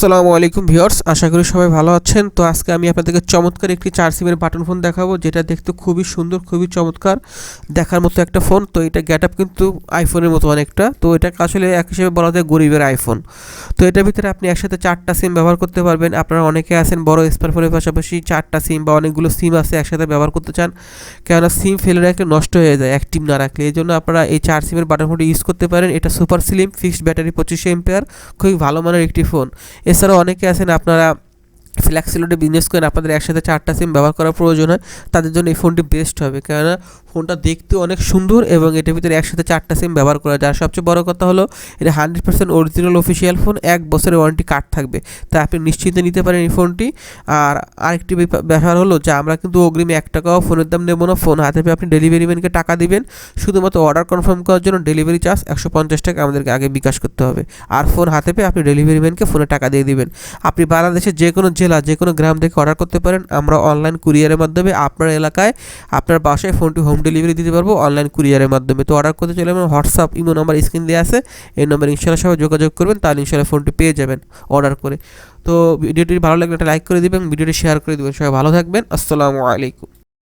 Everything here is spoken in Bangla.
আসসালামু আলাইকুম ভিউয়ার্স, আশা করি সবাই ভালো আছেন। তো আজকে আমি আপনাদেরকে চমৎকার একটি চার সিমের বাটন ফোন দেখাবো, যেটা দেখতে খুবই সুন্দর, খুবই চমৎকার, দেখার মতো একটা ফোন। তো এটা গেট আপ কিন্তু আইফোনের মতো অনেকটা। তো এটাকে আসলে এক হিসেবে বলা যায় গরিবের আইফোন। তো এটার ভিতরে আপনি একসাথে চারটা সিম ব্যবহার করতে পারবেন। আপনারা অনেকে আছেন বড় স্মার্টফোনের পাশাপাশি চারটা সিম বা অনেকগুলো সিম আছে একসাথে ব্যবহার করতে চান। কেননা সিম ফেলে রাখলে নষ্ট হয়ে যায়, অ্যাক্টিভ না রাখলে। এই জন্য আপনারা এই চার সিমের বাটন ফোনটি ইউজ করতে পারেন। এটা সুপার স্লিম ফিক্সড ব্যাটারি পঁচিশশো এম্পেয়ার, খুবই ভালো মানের একটি ফোন। এছাড়াও অনেকে আছেন আপনারা ফ্ল্যাক্সিলোডে বিজনেস করেন আপনাদের একসাথে চারটা সিম ব্যবহার করার প্রয়োজন হয়, তাদের জন্য এই ফোনটি বেস্ট হবে। কেননা, ফোনটা দেখতে অনেক সুন্দর এবং এটার ভিতরে একসাথে চারটা সিম ব্যবহার করা যায়। সবচেয়ে বড় কথা হলো, এটা hundred percent original official phone এক বছরের ওয়ারেন্টি কার্ড থাকবে। তাই আপনি নিশ্চিন্তে নিতে পারেন এই ফোনটি। আর আরেকটি ব্যাপা- ব্যাপার হলো যে আমরা কিন্তু অগ্রিমে এক টাকাও ফোনের দাম নেব না। ফোন হাতে পেয়ে আপনি ডেলিভারি ম্যানকে টাকা দিবেন। শুধুমাত্র অর্ডার কনফার্ম করার জন্য ডেলিভারি চার্জ একশো পঞ্চাশ টাকা আমাদেরকে আগে বিকাশ করতে হবে। আর ফোন হাতে পেয়ে আপনি ডেলিভারি ম্যানকে ফোনে টাকা দিয়ে দিবেন। আপনি বাংলাদেশের যে কোনো জেলা যে কোনো গ্রাম থেকে অর্ডার করতে পারেন। আমরা অনলাইন কুরিয়ারের মাধ্যমে আপনার এলাকায় আপনার বাসায় ফোনটি হোম ডেলিভারি দিতে পারব অনলাইন কুরিয়ারের মাধ্যমে। তো অর্ডার করতে চলে আমার হোয়াটসঅ্যাপ ইমো নাম্বার স্ক্রিন দিয়ে আছে। এই নম্বর ইনশাল্লাহ সবাই যোগাযোগ করবেন, তাহলে ইনশাল্লাহ ফোনটি পেয়ে যাবেন অর্ডার করে। তো ভিডিওটি ভালো লাগলে একটা লাইক করে দেবেন, ভিডিওটি শেয়ার করে দেবেন। সবাই ভালো থাকবেন। আসসালামু আলাইকুম।